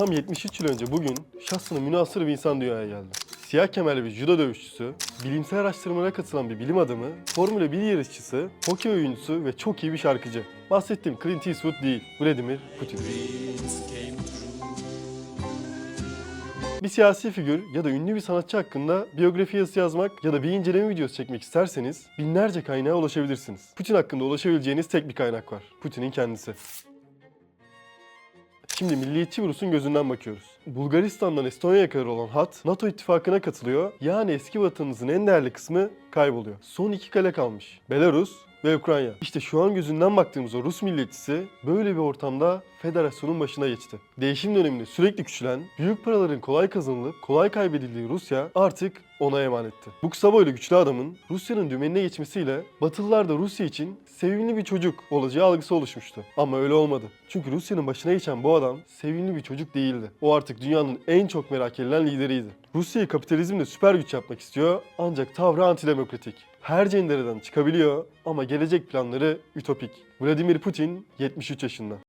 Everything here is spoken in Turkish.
Tam 73 yıl önce bugün şahsına münasır bir insan dünyaya geldi. Siyah kemerli bir judo dövüşçüsü, bilimsel araştırmalara katılan bir bilim adamı, Formula 1 yarışçısı, hokey oyuncusu ve çok iyi bir şarkıcı. Bahsettiğim Clint Eastwood değil, Vladimir Putin. Bir siyasi figür ya da ünlü bir sanatçı hakkında biyografi yazısı yazmak ya da bir inceleme videosu çekmek isterseniz binlerce kaynağa ulaşabilirsiniz. Putin hakkında ulaşabileceğiniz tek bir kaynak var. Putin'in kendisi. Şimdi milliyetçi Rus'un gözünden bakıyoruz. Bulgaristan'dan Estonya'ya kadar olan hat NATO ittifakına katılıyor. Yani eski vatanımızın en değerli kısmı kayboluyor. Son iki kale kalmış. Belarus ve Ukrayna. İşte şu an gözünden baktığımız o Rus milliyetçisi böyle bir ortamda federasyonun başına geçti. Değişim döneminde sürekli küçülen, büyük paraların kolay kazanılıp kolay kaybedildiği Rusya artık ona emanetti. Bu kısa boylu güçlü adamın Rusya'nın dümenine geçmesiyle Batılılar da Rusya için sevimli bir çocuk olacağı algısı oluşmuştu. Ama öyle olmadı. Çünkü Rusya'nın başına geçen bu adam sevimli bir çocuk değildi. O artık dünyanın en çok merak edilen lideriydi. Rusya'yı kapitalizmle süper güç yapmak istiyor ancak tavrı antidemokratik. Her cendereden çıkabiliyor ama gelecek planları ütopik. Vladimir Putin 73 yaşında.